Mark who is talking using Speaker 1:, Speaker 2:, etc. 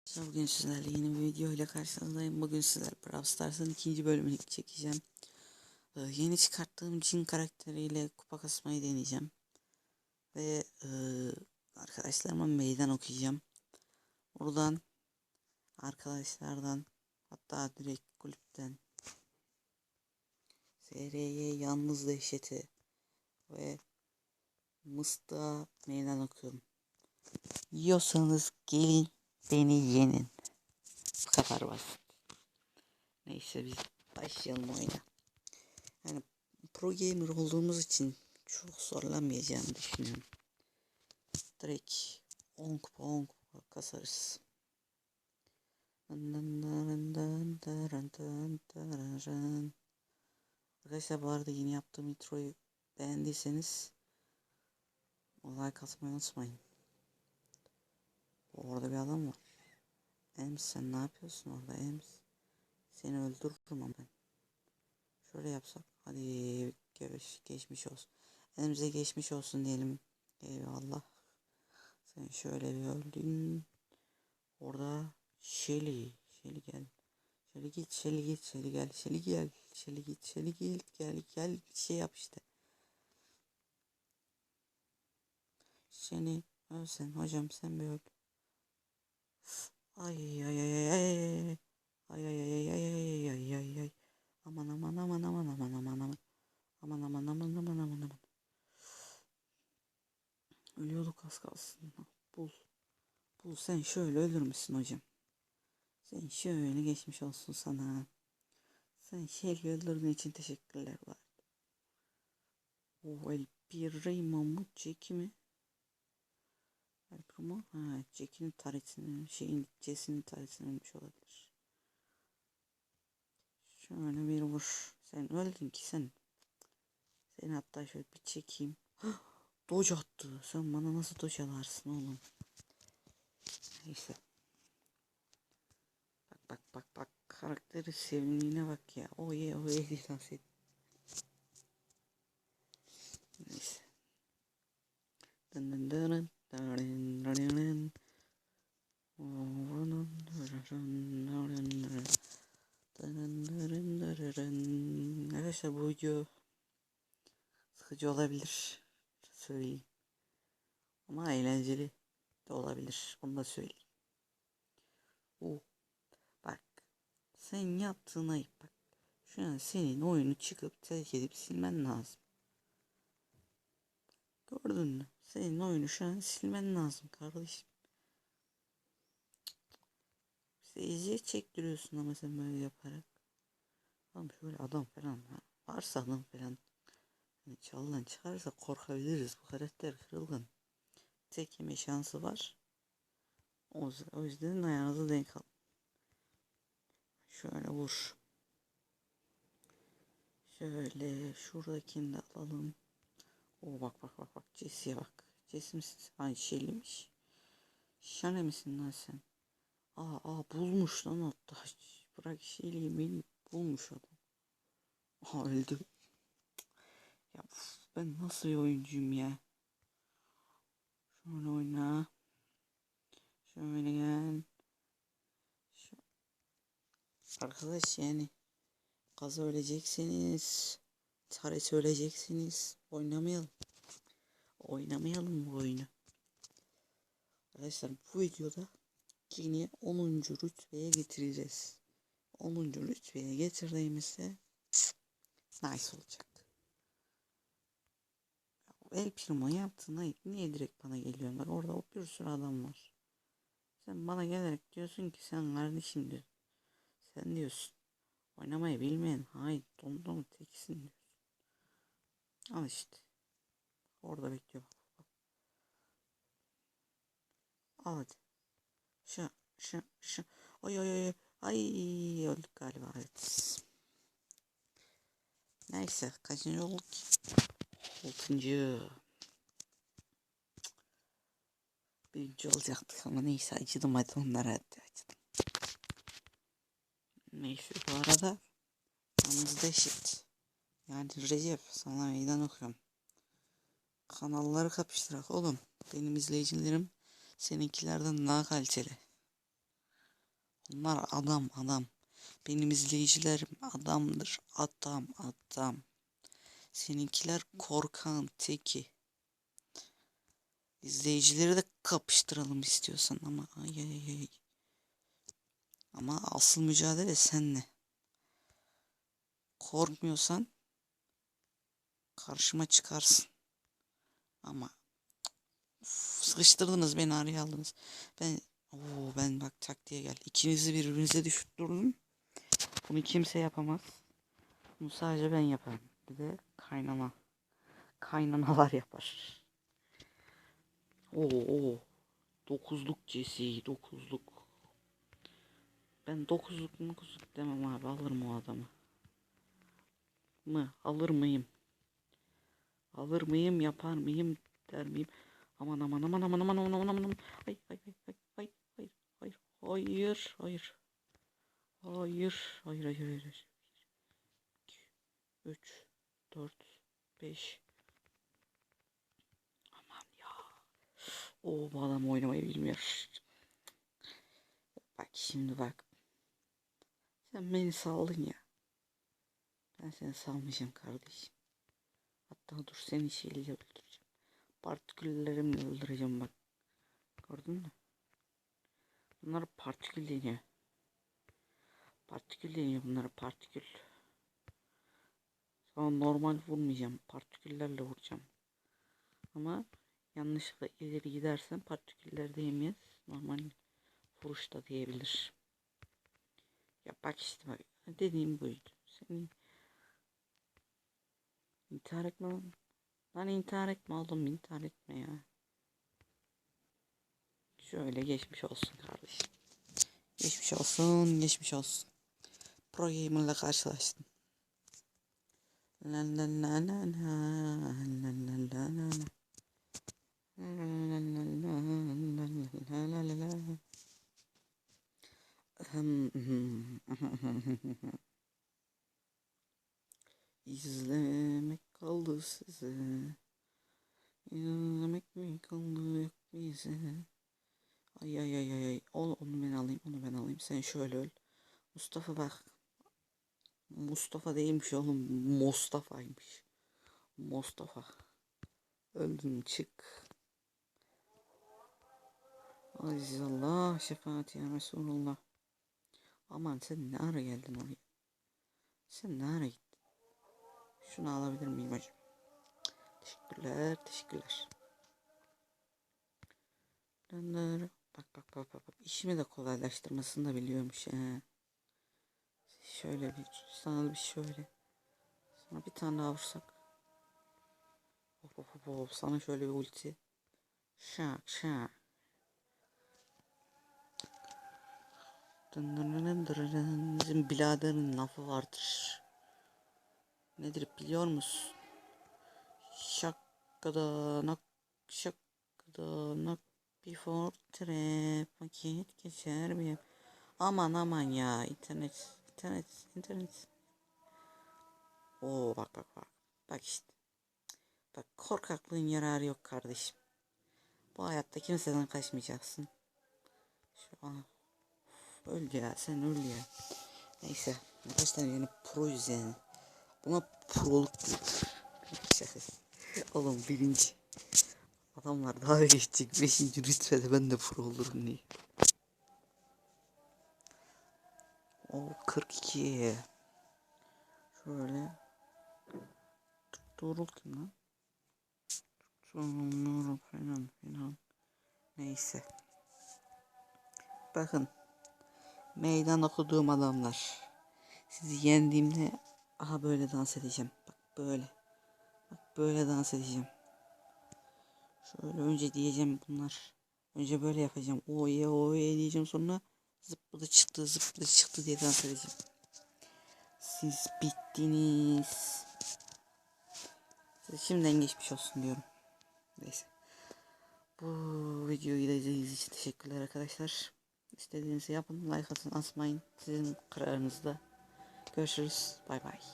Speaker 1: Arkadaşlar Bugün sizlerle yeni bir video ile karşınızdayım. Bugün sizler Brawl Stars'ın ikinci bölümünü çekeceğim. Ee, yeni çıkarttığım Jin karakteriyle kupa kasmayı deneyeceğim. Ve e, arkadaşlarıma meydan okuyacağım. Buradan arkadaşlardan hatta direkt kulüpten SRY Yalnız Dehşeti ve Mıstığa meydan okuyorum. Yiyorsanız gelin beni yenin. Bu kadar basit. Neyse biz başlayalım oyuna. Yani pro gamer olduğumuz için çok zorlanmayacağını düşünüyorum. Direkt 10 kupa 10 kupa kasarız. Arkadaşlar bu arada yeni yaptığım introyu beğendiyseniz like atmayı unutmayın. Orada bir adam var. Ems sen ne yapıyorsun orada Ems? Seni öldürürüm ama ben. Şöyle yapsak. Hadi geç, geçmiş olsun. Ems'e geçmiş olsun diyelim. Eyvallah. Sen şöyle bir öldün. Orada Shelly. Shelly gel. Shelly git, Shelly git, Shelly gel, Shelly gel, Shelly git, Shelly gel, gel, gel şey yap işte. Seni ölsen hocam sen bir öl. Ay ay ay ay. Ay ay ay ay ay ay ay ay. Aman aman aman aman aman aman aman. Aman aman aman aman aman aman. Ölüyorduk az kalsın. Bul. Bul sen şöyle ölür müsün hocam? Sen şöyle geçmiş olsun sana. Sen şöyle öldürdüğün için teşekkürler var. O el bir mumu çekimi mu? Ha, Jack'in taretinin şeyin Jesse'nin taretini ölmüş olabilir. Şöyle bir vur. Sen öldün ki sen. Seni hatta şöyle bir çekeyim. Doge attı. Sen bana nasıl doge alarsın oğlum? Neyse. Bak bak bak bak. Karakteri sevimliğine bak ya. O ye o ye lisans et. Neyse. Dın dın dın. Arkadaşlar bu video sıkıcı olabilir söyleyeyim ama eğlenceli de olabilir onu da söyleyeyim. Oh. Bak sen yaptığın ayıp bak şu an senin oyunu çıkıp terk edip silmen lazım. Gördün mü? Senin oyunu şu an silmen lazım kardeşim. Seyirciye çektiriyorsun ama sen böyle yaparak. Tamam şöyle adam falan varsa adam falan. Hani çalınan çıkarsa korkabiliriz. Bu karakter kırılgan. Tek yeme şansı var. O yüzden ayağınızı denk al. Şöyle vur. Şöyle şuradakini de alalım. O bak bak bak bak Jesse'ye bak. Jesse misin? Ay şeyliymiş. Şane misin lan sen? Aa, aa bulmuş lan hatta. Bırak şeyliği beni bulmuş adam. Aha öldü. Ya uf, ben nasıl bir oyuncuyum ya. Şöyle oyna. Şöyle gel. Şu... Arkadaş yani. Kaza öleceksiniz. Tare söyleyeceksiniz. Oynamayalım. Oynamayalım bu oyunu. Arkadaşlar bu videoda yine 10. rütbeye getireceğiz. 10. rütbeye getirdiğimizde nice olacak. El Primo yaptığına niye direkt bana geliyorlar? Orada o bir sürü adam var. Sen bana gelerek diyorsun ki sen kardeşim diyor. Sen diyorsun. Oynamayı bilmeyen hayır dondon tekisin diyorsun. Al işte. Orada bekliyor. Al hadi. Şu şu şu. Oy oy oy. Ay öldük galiba evet. Neyse kaçıncı olduk ki? Altıncı. Birinci olacaktık ama neyse acıdım hadi onlara hadi acıdım. Neyse bu arada yalnız eşit. Yani Recep sana meydan okuyorum. Kanalları kapıştırak oğlum. Benim izleyicilerim seninkilerden daha kaliteli. Bunlar adam adam. Benim izleyicilerim adamdır. Adam adam. Seninkiler korkan teki. İzleyicileri de kapıştıralım istiyorsan ama ay ay ay. Ama asıl mücadele seninle. Korkmuyorsan karşıma çıkarsın. Ama Uf, sıkıştırdınız beni araya aldınız. Ben Oo, ben bak taktiğe gel. İkinizi birbirinize düşürdüm. Bunu kimse yapamaz. Bunu sadece ben yaparım. Bir de kaynana. Kaynanalar yapar. Oo. Dokuzluk cesi, dokuzluk. Ben dokuzluk mukuzluk demem abi. Alırım o adamı. Mı? Alır mıyım? Alır mıyım yapar mıyım der miyim? Aman aman aman aman aman aman aman aman. Ay ay ay ay ay hayır hayır hayır hayır. Hayır hayır hayır hayır. hayır. 2 3 4 5 Aman ya. O bu adam oynamayı bilmiyor. Bak şimdi bak. Sen beni saldın ya. Ben seni salmayacağım kardeşim. Hatta dur seni şeyle öldüreceğim. Partiküllerimle öldüreceğim bak. Gördün mü? Bunlar partikül deniyor. Partikül deniyor bunlara partikül. Sana normal vurmayacağım. Partiküllerle vuracağım. Ama yanlışlıkla ileri gidersen partiküller değmez. Normal vuruşta diyebilir. Ya bak işte bak. Dediğim buydu. Senin intihar etme lan. Lan intihar etme oğlum intihar etme ya. Şöyle geçmiş olsun kardeşim. Geçmiş olsun, geçmiş olsun. Pro Gamer'la karşılaştın. La la la la la la la la la la. La la la la la la la la la. Ahem, İzlemek kaldı size. İzlemek mi kaldı yok bize. Ay ay ay ay. Ol, onu ben alayım onu ben alayım. Sen şöyle öl. Mustafa bak. Mustafa değilmiş oğlum. Mustafa'ymış. Mustafa. Öldün çık. Aziz şefaat ya Resulullah. Aman sen ne ara geldin oraya? Sen ne ara gittin? Şunu alabilir miyim hocam? Teşekkürler, teşekkürler. Bak bak bak. bak. İşimi de kolaylaştırmasını da biliyormuş he. Şöyle bir sana bir şöyle. Sana bir tane daha vursak. Hop hop hop hop. Sana şöyle bir ulti. Şak şak. Dın dın dın dın dın. Bizim biraderin lafı vardır. Nedir biliyor musun? Şakkadanak şakkadanak before trap vakit geçer mi? Aman aman ya internet internet internet. Oo bak bak bak. Bak işte. Bak korkaklığın yararı yok kardeşim. Bu hayatta kimseden kaçmayacaksın. Şu an öl ya sen öl ya. Neyse. Arkadaşlar yeni yani. Buna proluk. Oğlum birinci. Adamlar daha geçecek. Beşinci rütbede ben de pro olurum diye. O 42. Şöyle. Doğrul kim lan? Doğrul falan filan. Neyse. Bakın. Meydan okuduğum adamlar. Sizi yendiğimde aha böyle dans edeceğim. Bak böyle. Bak böyle dans edeceğim. Şöyle önce diyeceğim bunlar. Önce böyle yapacağım. Oye oye diyeceğim sonra zıpladı çıktı zıpladı çıktı diye dans edeceğim. Siz bittiniz. Size şimdiden geçmiş olsun diyorum. Neyse. Bu videoyu da izlediğiniz için teşekkürler arkadaşlar. İstediğinizi yapın. Like atın asmayın. Sizin kararınızda. Görüşürüz. Bay bay.